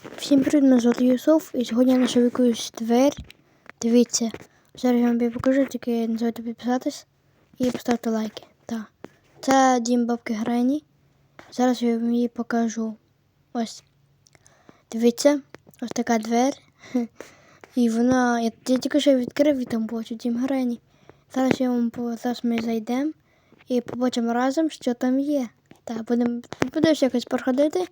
Всім привіт, мене звати Юсуф, і сьогодні я знайшов якусь двері. Дивіться, зараз я вам покажу, тільки не забудьте підписатись і поставте лайки. Так. Це дім бабки Грені. Зараз я вам її покажу. Ось. Дивіться, ось така двері. І вона. Я, тільки що відкрив і там бачу дім Грені. Зараз я вам зараз ми зайдемо і побачимо разом, що там є. Так, будемо будеш якось проходити.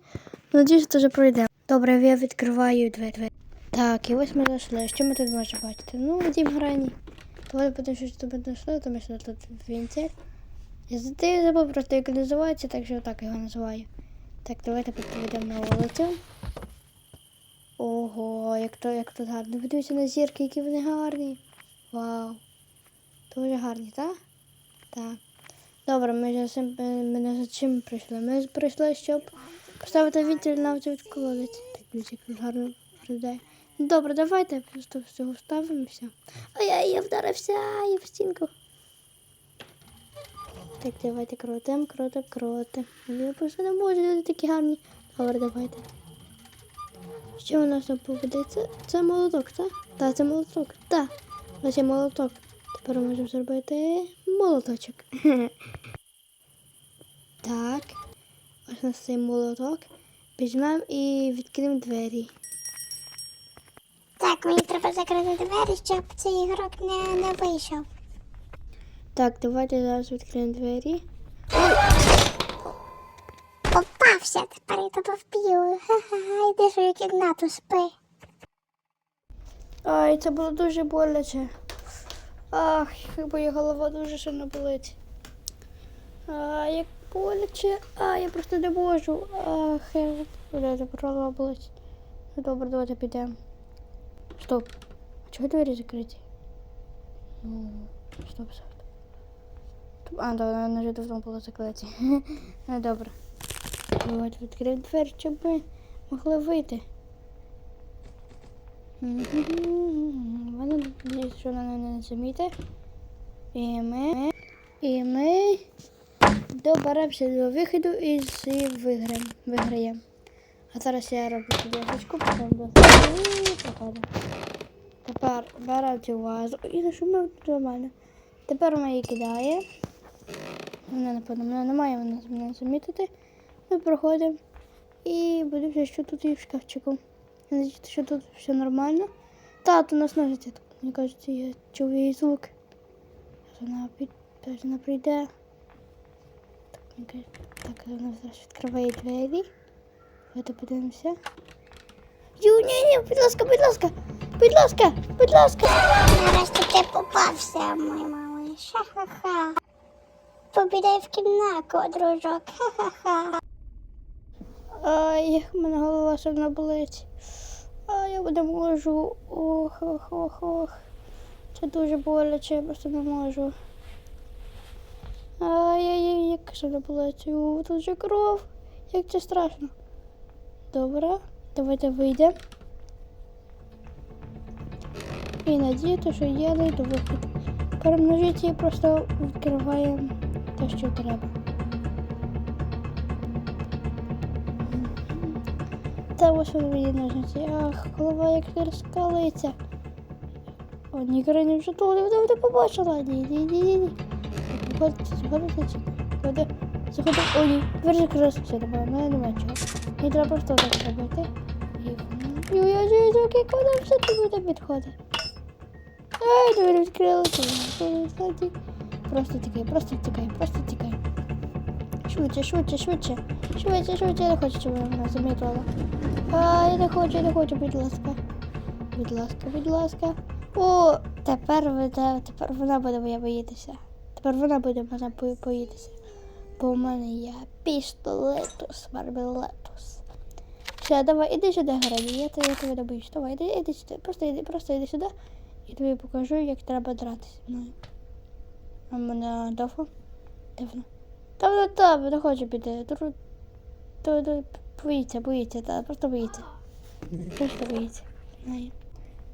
Надіюсь, це вже пройде. Добре, я відкриваю двері. Так, і ось ми зайшли. Що ми тут можемо бачити? Ну, дім грані. Давай подивимося, що тут знайшли, тому що тут вінцель. Я я забув просто, як називається, так що так його називаю. Так, давайте підійдемо на вулицю. Ого, як то, як тут гарно. Подивіться на зірки, які вони гарні. Вау. Дуже гарні, так? Так. Добре, ми за чим прийшли. Ми прийшли, щоб поставити вітер на цю колодець. Так, як гарно виглядає. Ну, Добре, давайте просто всього вставимося. Ай, я, я вдарився я в стінку. Так, давайте крутим, крутим, крутим. Я просто не можу, люди такі гарні. Добре, давайте. Що у нас там поведеться? Це молоток, так? Так, це молоток. Так. Ось є молоток. Тепер можемо зробити молоточок. Ось у цей молоток. Візьмемо і відкриємо двері. Так, мені треба закрити двері, щоб цей ігрок не, не вийшов. Так, давайте зараз відкриємо двері. Попався, тепер я тебе вб'ю. Ха-ха, йди свою кімнату спи. Ай, це було дуже боляче. Ах, моя голова дуже сильно болить. А, як боляче. А, я просто не можу. Ах, я болить. Ну добре, давайте підемо. Стоп. А чого двері закриті? Ну, стоп, стоп. А, да, вони вже давно були закриті. Ну, добре. Давайте відкриємо двері, щоб ми могли вийти. Вони що вона не заміте. І ми. І ми доберемося до виходу і виграємо. виграємо. А зараз я роблю собі очку, потім до і проходимо. Тепер беремо цю вазу. І нашумив нормально. Тепер ми її кидаємо. Вона, напевно, мене немає, вона мене замітити. Ми проходимо. І подивимося, що тут є в шкафчику. Я що тут все нормально. Тато нас носить. Мені кажуть, я чув її звук. Вона, під... вона прийде. Кажуть, так, вона зараз відкриває двері. Давайте подивимося. Ю, ні, ні, будь ласка, будь ласка, будь ласка, будь ласка. Нарешті ти попався, мой малиш. Ха-ха-ха. Побідай в кімнату, дружок. Ха-ха-ха. Ай, в мене голова сильно болить. Ай, я не можу. Ох, ох, ох, ох. Це дуже боляче, я просто не можу. Ай-яй-яй, як сильно болить. У, Тут же кров. Як це страшно. Добре, давайте вийдемо. І надіяти, що я знайду вихід. Перемножити і просто відкриваємо те, що треба. Та ось вони мені ножниці. Ах, голова як розкалиться. О, ні, вже тут, вона мене побачила. Ні, ні, ні, ні, ні. Заходите, заходите, заходите. Заходите. О, ні, двері закрилися. Все, в мене чого. Мені треба просто так зробити. І... Я ж як вона все тут буде підходить. Ай, двері відкрилися. Просто тікай, просто тікай, просто тікай. Швидше, швидше, швидше. Швидше, швидше, я не хочу, щоб вона замітила. А, я не хочу, я не хочу, будь ласка. Будь ласка, будь ласка. О, тепер тепер вона буде моя боїтися. Тепер вона буде мене боїтися. Бо в мене є пістолетус, мармелетус. Все, давай, іди сюди, Грані, я тебе, я тебе не боюсь. Давай, іди, іди сюди, просто іди, просто іди сюди. І тобі покажу, як треба дратися мною. А мене? Де вона? Та вона там, не хоче піти. Боїться, боїться, та, просто боїться. Просто боїться.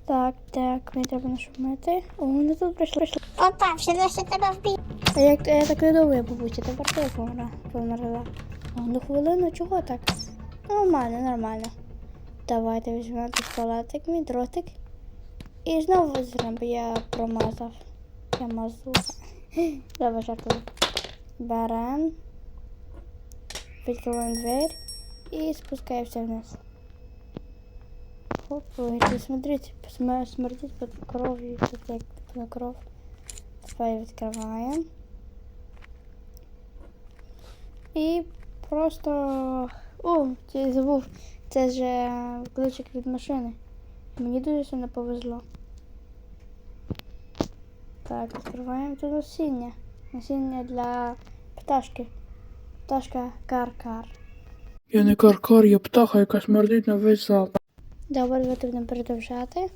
Так, так, мені треба нашумити. О, вони тут прийшли. прийшли. Попався, нарешті тебе вб'ю. А як я так не думаю, бабуся, тепер ти померла. померла. Ну хвилину, чого так? Нормально, нормально. Давайте візьмемо пістолетик, мій дротик. І знову бо я промазав. Я мазу. Давай жартую. Берем. Відкриваємо двері і спускаємося вниз. Оп, ой, смотрите, смотрите под кровью, тут на кров. Давай відкриваємо. І просто. О, я забув. Це ж е, ключик від машини. Мені дуже сильно повезло. Так, відкриваємо тут насіння. Насіння для пташки. Пташка кар-кар. Я не каркар, я птаха, яка смердить на весь зал. Добре, давайте будемо продовжати. Е,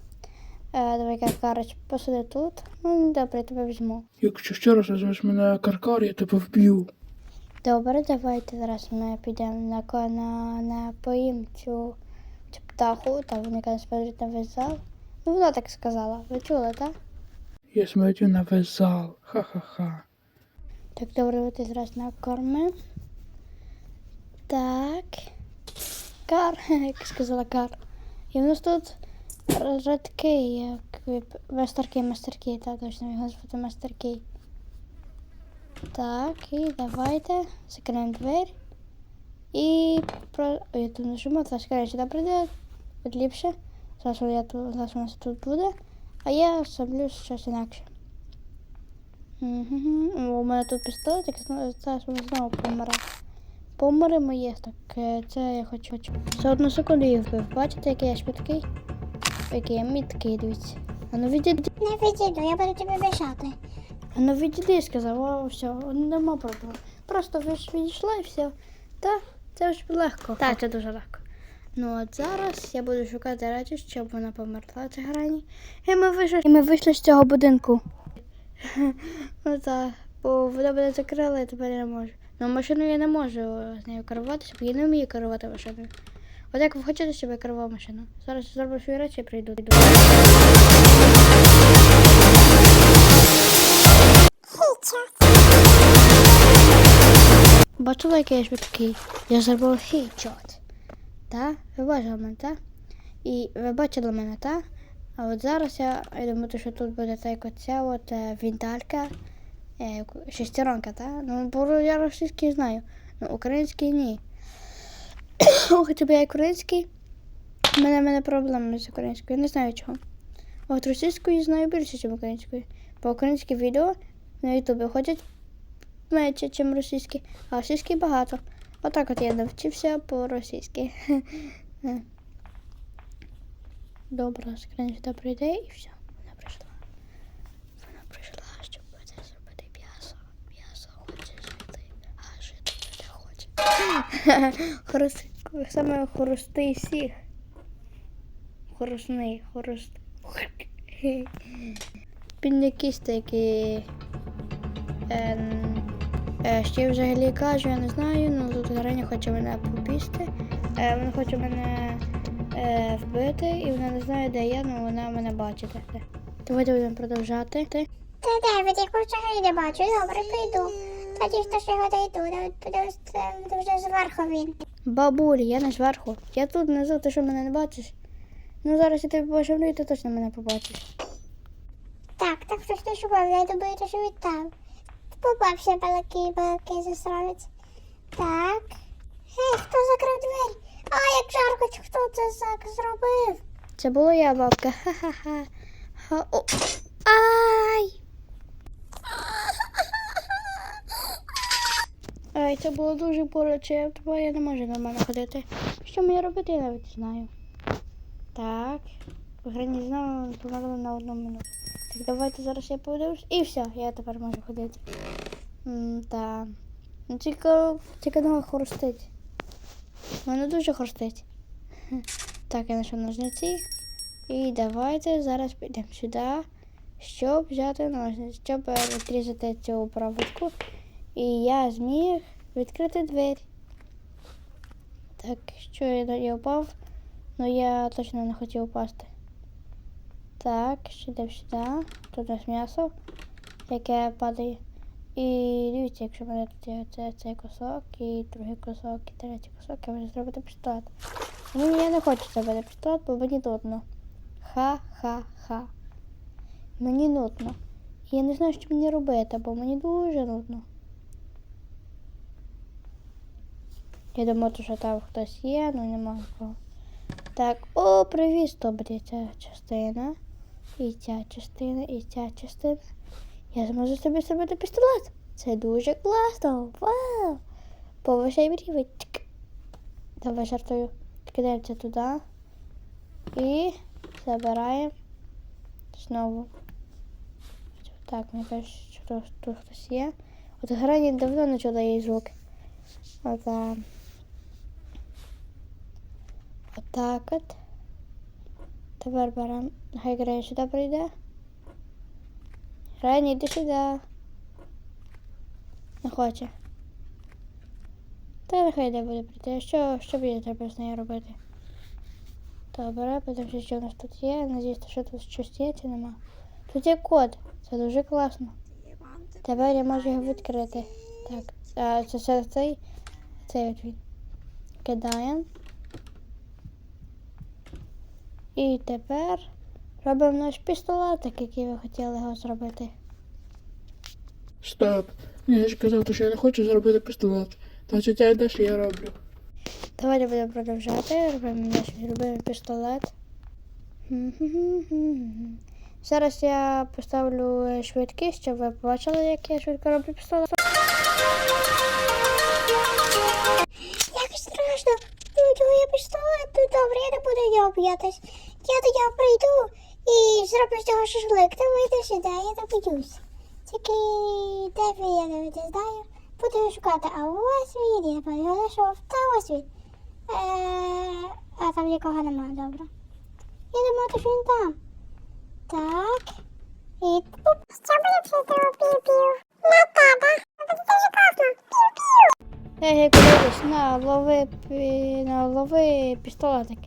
давай кар-карич посиди тут. Ну, добре, я тебе візьму. Якщо ще раз назвеш мене каркар, я тебе вб'ю. Добре, давайте зараз ми підемо на, на, на поїм цю, цю птаху, та яка смотрить на весь зал. Ну, вона так сказала. Ви чули, так? Я смердю на весь зал. Ха-ха-ха. Так, добре, давайте зараз накормимо. Так. Кар, як сказала кар. І в нас тут радки, як мастерки, мастерки, так, точно його звати мастерки. Так, і давайте закриємо двері. І про. Ой, я тут нажимаю, зараз коротше, да прийде ліпше. Зараз я тут, зараз у нас тут буде. А я зроблю щось інакше. Мгм. У мене тут пістолетик, зараз воно знову помре. Помре моє, так е, це я хочу. хочу. За одну секунду її вбив. Бачите, який я швидкий? Який я міткий, дивіться. А ну відійди. Не відійду, я буду тобі бежати. А ну відійди, сказав, о, все, нема проблем. Просто ви ж відійшла і все. Та, це ж легко. Так, це дуже легко. Ну от зараз я буду шукати речі, щоб вона померла ця грані. І ми вийшли, і ми вийшли з цього будинку. ну так, бо вона мене закрила, і тепер я не можу. Ну машину я не можу з нею керуватися, бо я не вмію керувати машиною. От як ви хочете, щоб я керував машину? Зараз зроблю свої речі і прийду. Бачила, який я швидкий. Я зробив хейчот. Та? Ви бачили мене, та? І ви бачили мене, та? А от зараз я, я думаю, що тут буде так оця от е, вінталька, шестеронка, та? Ну, бо я російський знаю, ну український ні. Хоча б я український, в мене, мене проблеми з українською, Я не знаю чого. От російською знаю більше, ніж українською. Бо українські відео на ютубі ходять менше, ніж російські, а російські багато. Отак от я навчився по-російськи. Добре, скрин сюди прийде і все. Вона прийшла. Вона прийшла, щоб це зробити м'ясо. М'ясо хоче жити, а жити не хоче. Хорост... Саме хоростий всіх. Хоросний, хорост. Піднякість такі. Ем, е, я взагалі кажу, я не знаю, ну тут Граня хоче мене попісти. Е, вона хоче мене е, вбити, і вона не знає, де я, але вона мене бачить. Давайте будемо продовжати. Ти? Та де, від якого не бачу. Добре, прийду. Тоді то ж його дойду, це вже зверху він. Бабулі, я не зверху. Я тут внизу, ти що мене не бачиш? Ну зараз я тобі пошевлю, і ти точно мене побачиш. Так, так хтось не шукав, я думаю, що він там. Попався балакий, балакий засранець. Так. Гей, хто закрив двері? А, як жарко, хто це так зробив? Це було я, бабка. Ха-ха-ха. Ай! Ай, це було дуже боляче, тому я не можу нормально ходити. Що мені робити, я навіть знаю. Так. Грані знову померли на одну минуту. Так, давайте зараз я подивлюсь. І все, я тепер можу ходити. Так. Ну, тільки, тільки нога хрустить. Воно дуже хрустить. Так, я знайшов ножниці. І давайте зараз підемо сюди, щоб взяти ножниці, щоб е, відрізати цю проводку. І я зміг відкрити двері. Так, що я, впав, але я точно не хотів упасти. Так, ще йдемо сюди. Тут у нас м'ясо, яке падає. І дивіться, якщо мене тут є цей, цей кусок, і другий кусок, і третій кусок, я можу зробити пістолет. Мені я не хочу забити пістолет, бо мені нудно. Ха-ха-ха. Мені нудно. Я не знаю, що мені робити, бо мені дуже нудно. Я думаю, що там хтось є, але нема нікого. Так, о, привіз добрі ця частина. І ця частина, і ця частина. Я зможу собі зробити пістолет. Це дуже класно. Вау! Повишай рівень. Давай жартую. Кидаємо це туди. І забираємо знову. Так, мені кажуть, що тут, хтось є. От грані давно не чула її звук. Ота. Отак от. Тепер беремо. Хай грані сюди прийде. Грані, йди сюди. Не хоче. Та нехай де буде прийти. Що, що мені треба з нею робити? Добре, подивимося, що у нас тут є. Надіюсь, що тут щось є чи нема. Тут є код. Це дуже класно. Тепер я можу його відкрити. Так, а, це цей. Цей от він. Кидаємо. І тепер робимо наш пістолетик, який ви хотіли його зробити. Стоп. Я ж казав, що я не хочу зробити пістолет. Значить, я йдеш, я роблю. Давайте будемо продовжати. Робимо наш любимий пістолет. Зараз я поставлю швидкість, щоб ви побачили, як я швидко роблю пістолет. Як страшно. Ну, я пістолет? Ну, добре, я не буду його боятись. Я до нього прийду і зроблю з цього шашлик. Та вийди сюди, я не боюсь. Тільки де він, я навіть не знаю. Буду шукати, а ось він, я знайшов. Та ось він. Е, а там нікого немає, добре. Я думаю, що він там. Так. І пуп. Що буде вчити пів-пів? На тебе. Буде дуже класно. Пів-пів. Ей, колись на лови, на лови пістолетик.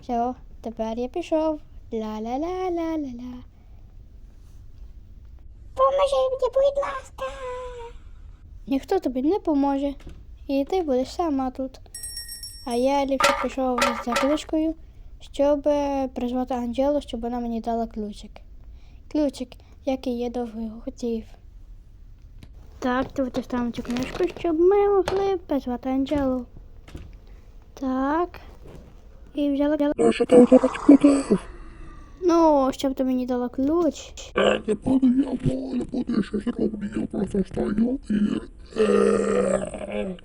Все, тепер я пішов. Ла-ла-ла-ла-ла-ла. Поможи мені, будь ласка. Ніхто тобі не поможе. І ти будеш сама тут. А я ліпше пішов за ключкою, щоб е, призвати Анджелу, щоб вона мені дала ключик. Ключик, який я довго хотів. Так, давайте ставимо цю книжку, щоб ми могли призвати Анджелу. Так. І взяла. взяла- ти? Ну, щоб ти мені дала ключ. Е, не буду я, бо не буду я щось роблю, я просто стою і... Е,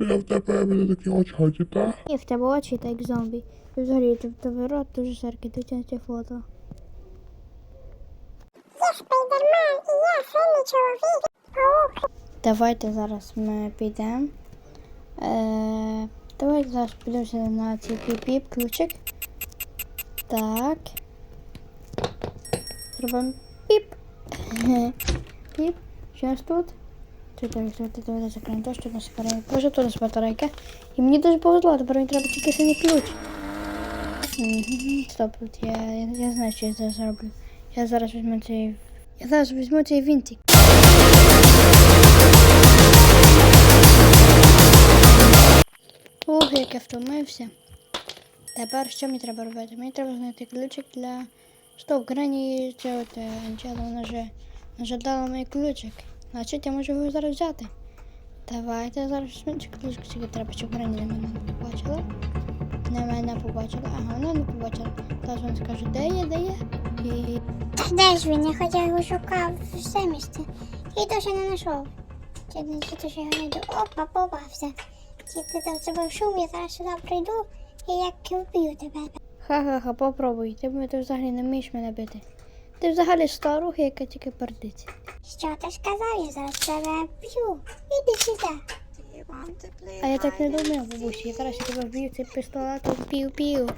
Я в тебе мене такі очі, так? І в тебе очі так як зомбі. І взагалі в тебе рот дуже серки, на ці фото. Я спайдермен, і я сильний чоловік. Паук. Давайте зараз ми підемо. Е, давайте зараз подивимося на цей піп-піп ключик. Так. Зробимо піп. Піп. Що у нас тут? Тут давайте давайте закриємо то, що у нас закриємо. Може тут у нас батарейка. І мені дуже повезло, тепер мені треба тільки синій ключ. Мгм, Стоп, тут я, я, я знаю, що я зараз зроблю. Я зараз візьму цей. Я зараз візьму цей вінтик. Ух, як я втомився. Тепер що мені треба робити? Мені треба знайти ключик для. Стоп, грані це от Анджела, вона вже вона вже дала мій ключик. Значить, я можу його зараз взяти. Давайте зараз ключик, тільки треба, щоб грані на мене не побачила. На мене побачила. Ага, вона не побачила. Зараз вона скаже, де я, де я? І де ж він? Я хоча його шукав все місце. І досі не знайшов. Чи чи то, що його знайду? Опа, попався. Тільки там зробив шум, я зараз сюди прийду і як вб'ю тебе. ха-ха-ха, попробуй. Ти, м- ти взагалі не вмієш мене бити. Ти взагалі старуха, яка тільки пердить. Що ти сказав? Я зараз тебе вб'ю. Іди сюди. А я так не думав, бабусі. Я зараз тебе вб'ю цим пістолетом пів-пів.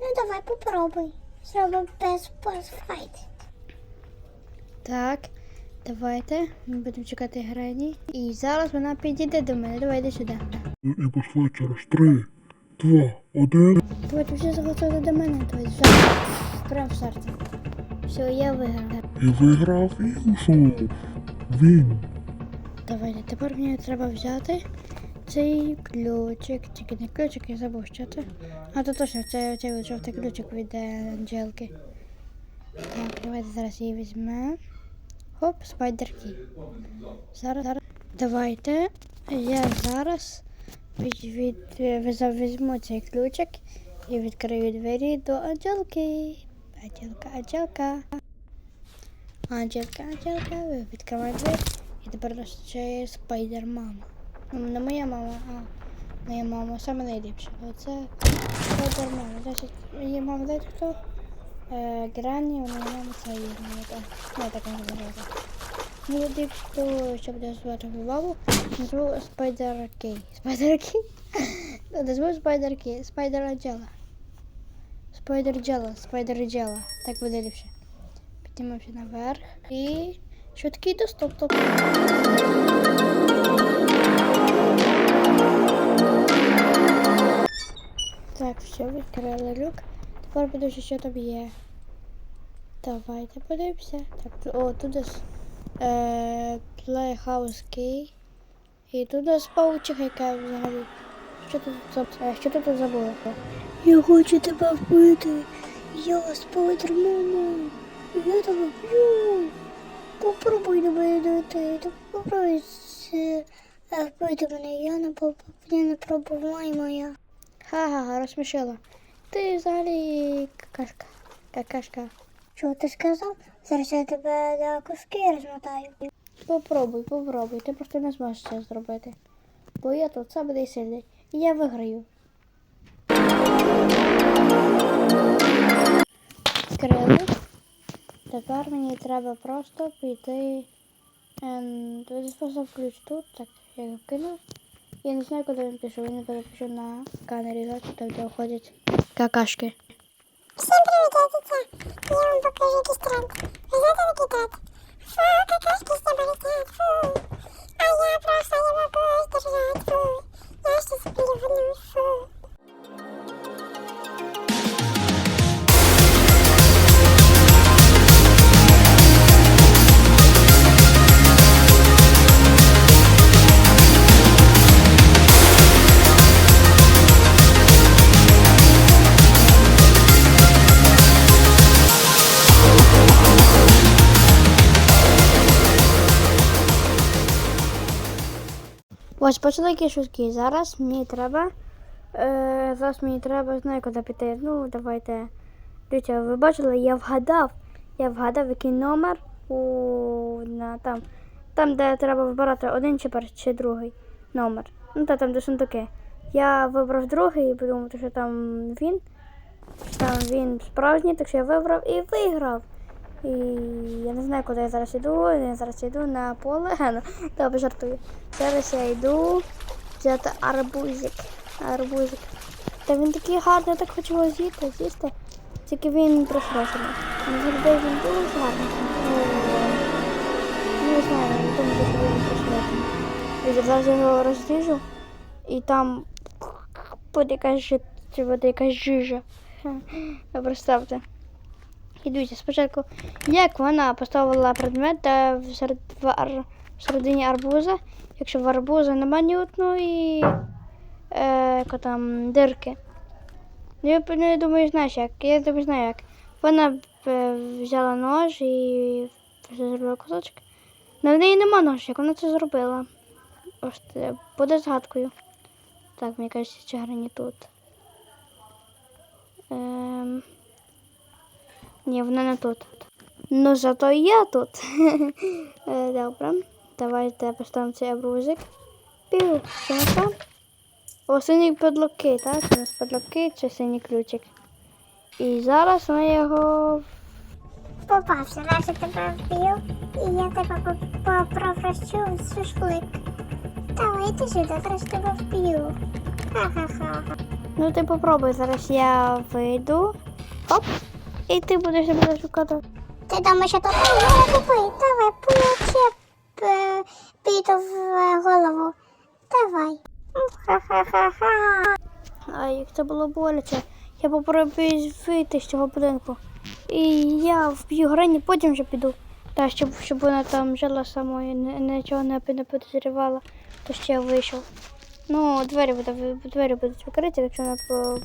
Ну давай попробуй. Зробимо без файт. Так, давайте. Ми будемо чекати Грені. І зараз вона підійде до мене. Давай йди сюди. І пішли через три, два, один. Давайте всі заготовили до мене. Давай зараз. Прям в серце. Все, я виграв. І виграв і ушов. Він. Давайте, тепер мені треба взяти цей ключик, тільки не ключик, я забув, що це. А то точно, це цей жовтий ключик від е, Анджелки. Так, давайте зараз її візьмемо. Хоп, спайдерки. Зараз, зараз. Давайте. Я зараз від, від, візьму цей ключик і відкрию двері до Анджелки. Анджелка, Анджелка. Анджелка, Анджелка, ви відкриваєте двері. І тепер у нас ще спайдер мама. Ну, не моя мама, а моя мама саме найліпша. Оце спайдер мама. Значить, її мама знаєте хто? Е, Грані, її мама. так. Ну, так не називається. Ну, я дивлюсь, хто що буде звати бабу. Назву Спайдер Кей. Спайдер Кей? Назву Спайдер Кей. Спайдер Аджела. Спайдер Джела. Спайдер Джела. Так буде ліпше. Піднімемося наверх. І швидкий доступ. Тобто Так, все, відкрили люк. Тепер подивимося, що там є. Давайте подивимося. Так, о, тут ось е, Playhouse Key. І тут ось паучиха, яка взагалі. Що тут, заб- е, що тут забула? Я хочу тебе вбити. Я спайдер мама. Я тебе вб'ю. Попробуй до мене дойти. Попробуй е, вбити мене. Я не поп... я не пробувай моя. Ха-ха, розсмішила. Ти взагалі какашка. Какашка. Що ти сказав? Зараз я тебе на куски розмотаю. Попробуй, попробуй. Ти просто не зможеш це зробити. Бо я тут самий сильний. І я виграю. Скрили. Тепер мені треба просто піти. Ем, Тут просто ключ тут, так, я його кинув. Я не знаю, куди він пішов. Він пішов на каналізацію, там де ходять какашки. Всім привіт, я дитя. Я вам покажу якийсь тренд. Ви знаєте такий? Ось почали швидкі. Зараз мені треба. Е, зараз мені треба, знаю, куди піти. Ну, давайте. Дивіться, ви бачили, я вгадав. Я вгадав, який номер у на, там, там, де треба вибирати один чи перший, чи другий номер. Ну, та там, де сундуки. Я вибрав другий і подумав, що там він. Там він справжній, так що я вибрав і виграв. І я не знаю, куди я зараз йду. Я зараз йду на поле. Ну, добре, жартую. Зараз я йду взяти арбузик. Арбузик. Та він такий гарний, я так хочу його з'їсти, з'їсти. Тільки він просрочений. Завжди він дуже гарний. Ну, не знаю, не тому, що він просрочений. І зараз я його розріжу. І там буде якась жи- буде якась жижа. Представте. І дивіться, спочатку, як вона поставила предмет та всеред, в, ар, всередині арбуза, якщо в арбуза немає ні одної е, там, дирки. Ну, я п- ну, думаю, знаєш як. Я думаю, знаю як. Вона е, взяла нож і зробила кусочок. На в неї нема ножа, як вона це зробила. Ось це буде згадкою. Так, мені кажеться, чагарні тут. Ем... Ні, вона не тут. Ну зато я тут. Е, Добре. Давайте поставимо цей обрузик. Пів. Ми? О, синій подлоки, так? У нас подлоки чи синій ключик. І зараз ми його. Попався, раз я тебе вбив, і я тебе попрощу шашлик. Давай ти сюди, зараз тебе вб'ю. Ха-ха-ха. Ну ти попробуй, зараз я вийду. Хоп. І ти будеш мене шукати. Ти думаєш, що не купи? Давай, получи п- піту в е, голову. Давай. Ха-ха-ха-ха. Ай, як це було боляче. Я попробую вийти з цього будинку. І я вб'ю Грені, потім вже піду. Та щоб, щоб вона там жила самою, ні- нічого не, підозрювала, то ще я вийшов. Ну, двері, буде, ви- двері будуть відкриті, якщо вона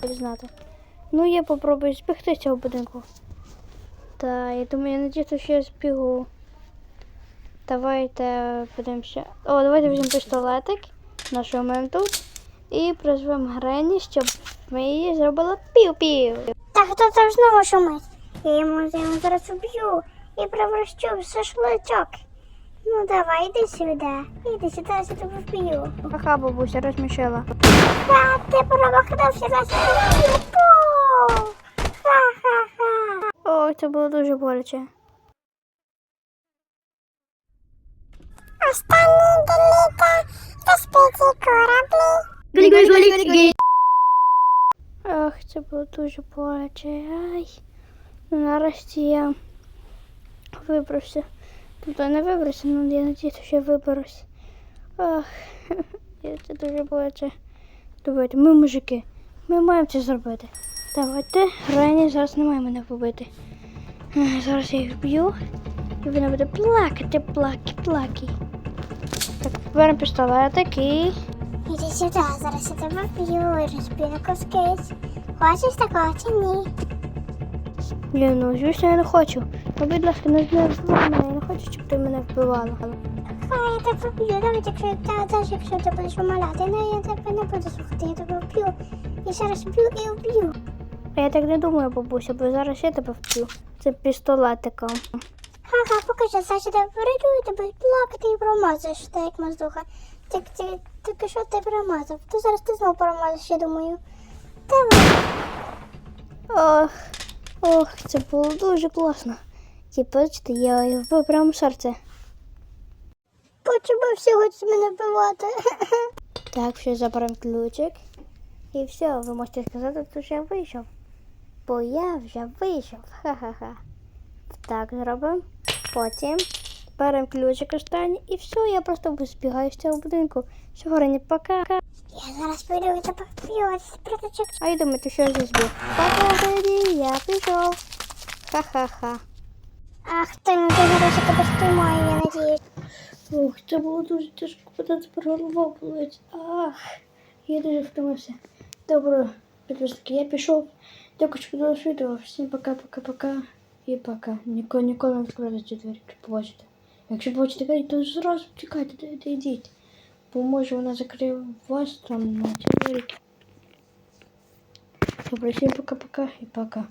буде знати. Ну, я попробую збігти цього будинку. Та, я думаю, я надіюсь, що я збігу. Давайте подивимося. О, давайте візьмемо пістолетик, нашого маємо тут, і призвемо Грені, щоб ми її зробили пів-пів. Так, хто там знову шумить? Я йому, зараз уб'ю і превращу в шашличок. Ну давай, іди сюди. Іди сюди, я тебе вб'ю. Ха-ха, бабуся, розмішила. Ха, ти промахнувся на свою пу! Ха-ха-ха. Ой, це було дуже боляче. Останні деліта безпеці кораблі. Ах, це було дуже боляче. Ай. Нарешті я вибрався. Тобто не вибрався, але я надіюся, що я виберусь. Ах, це дуже боляче. Давайте, ми мужики. Ми маємо це зробити. Давайте, Рені зараз не має мене побити. Зараз я їх вб'ю. І вона буде плакати, плаки, плаки. Так, беремо пістолетик і. Іди сюди, зараз я тебе вб'ю і розб'ю на куски. Хочеш такого чи ні? Ні, ну звісно, я не хочу. Ну, будь ласка, не вбивай мене, я не хочу, щоб ти мене вбивала. Хай я тебе вб'ю, навіть якщо та, теж якщо ти будеш умоляти, ну я тебе не буду слухати, я тебе вб'ю. І зараз вб'ю і вб'ю. А я так не думаю, бабуся, бо зараз я тебе вб'ю. Це пістолетиком. Ха-ха, покажи, Саша, тебе перейду і тебе плакати і промазаєш, так як маздуха. Так, ти, тільки що ти промазав? То зараз ти знову промазаєш, я думаю. Давай. Ох, ох, це було дуже класно. Ті, бачите, я вбив прямо серце. Всі хочуть мене вбивати? Так, все, заберемо ключик. І все, ви можете сказати, що я вийшов. Бо я вже вийшов. Ха-ха-ха. Так зробимо. Потім беремо ключик останній і все, я просто збігаю з цього будинку. Сьогодні пока. Я зараз піду і тебе вб'ю, ось приточок. А я думаю, ти що я здесь був? Пока, Леді, я пішов. Ха-ха-ха. Ах ти, ну ти зараз я тебе спіймаю, я надіюсь. Ох, це було дуже тяжко, бо це голова болить. Ах, я дуже втомився. Добре, підписники, я пішов. Дякую, що подивилися відео. Всім пока-пока-пока. І пока. Ніколи, ніколи не відкривайте ці двері, якщо побачите. Якщо побачите двері, то зразу тікайте, де, де йдіть. Бо може вона закриє вас там на ці. Добре, всім пока-пока і пока.